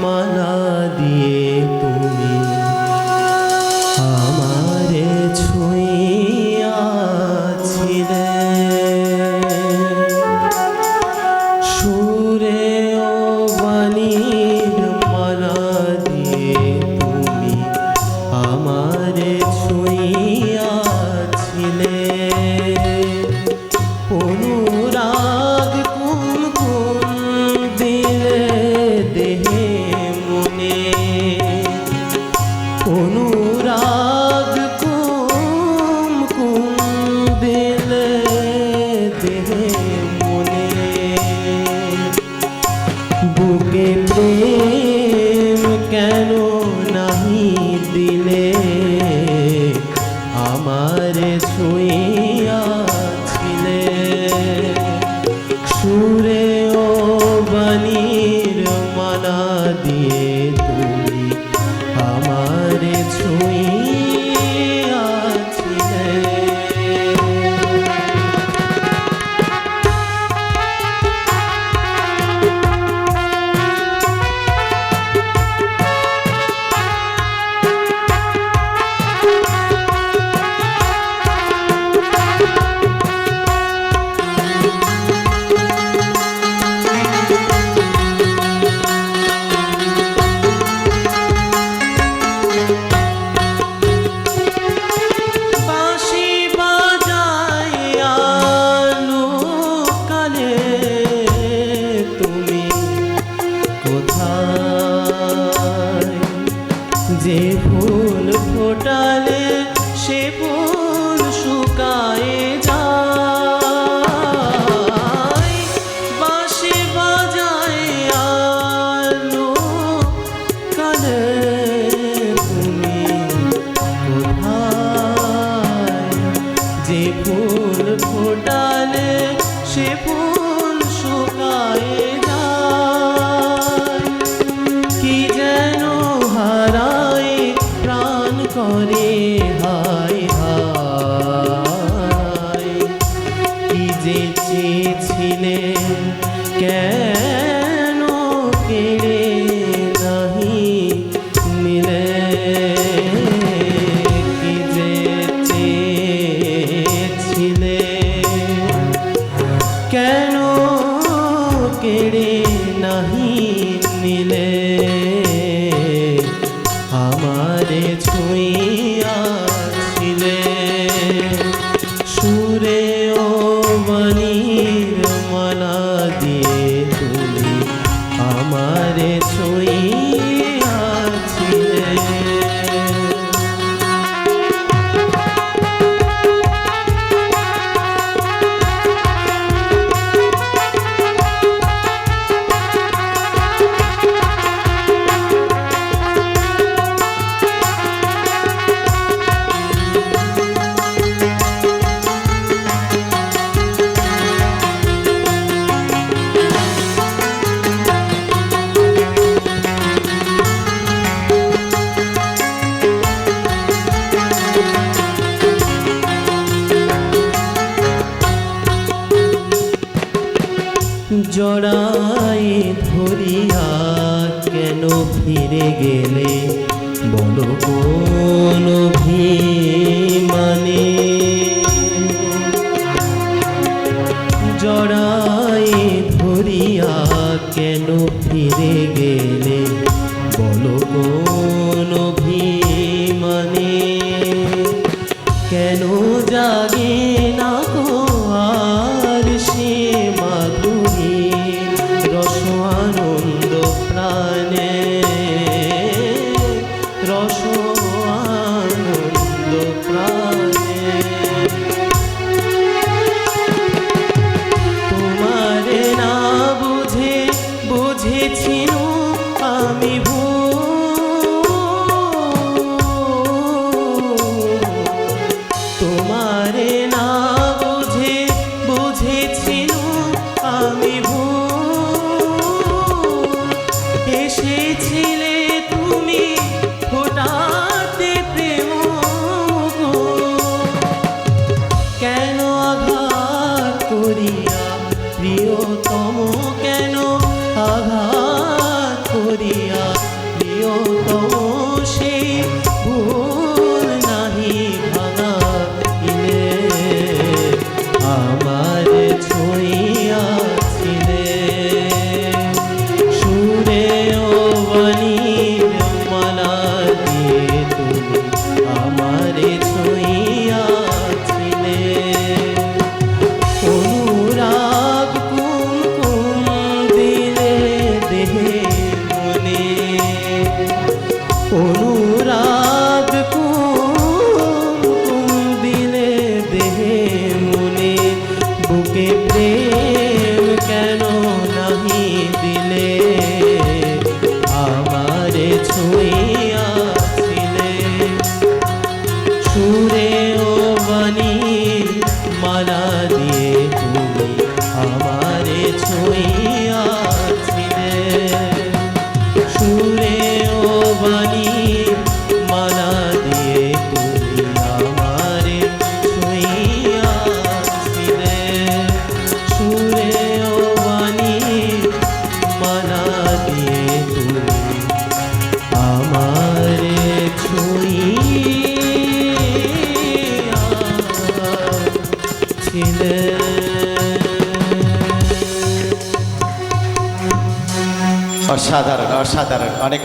mano. রাখতে মনে। বুকে প্রেম কেন নাহি দিলে? আমার ছুঁয়া ছিলে। সুরে time. জড়াই ধরিয়া কেন ফিরে গেলে? বলো কোন মানে Maria. বুকে প্রেম কেন নাহি দিলে? আমারে ছুঁয়ে অসাধারণ অসাধারণ অনেক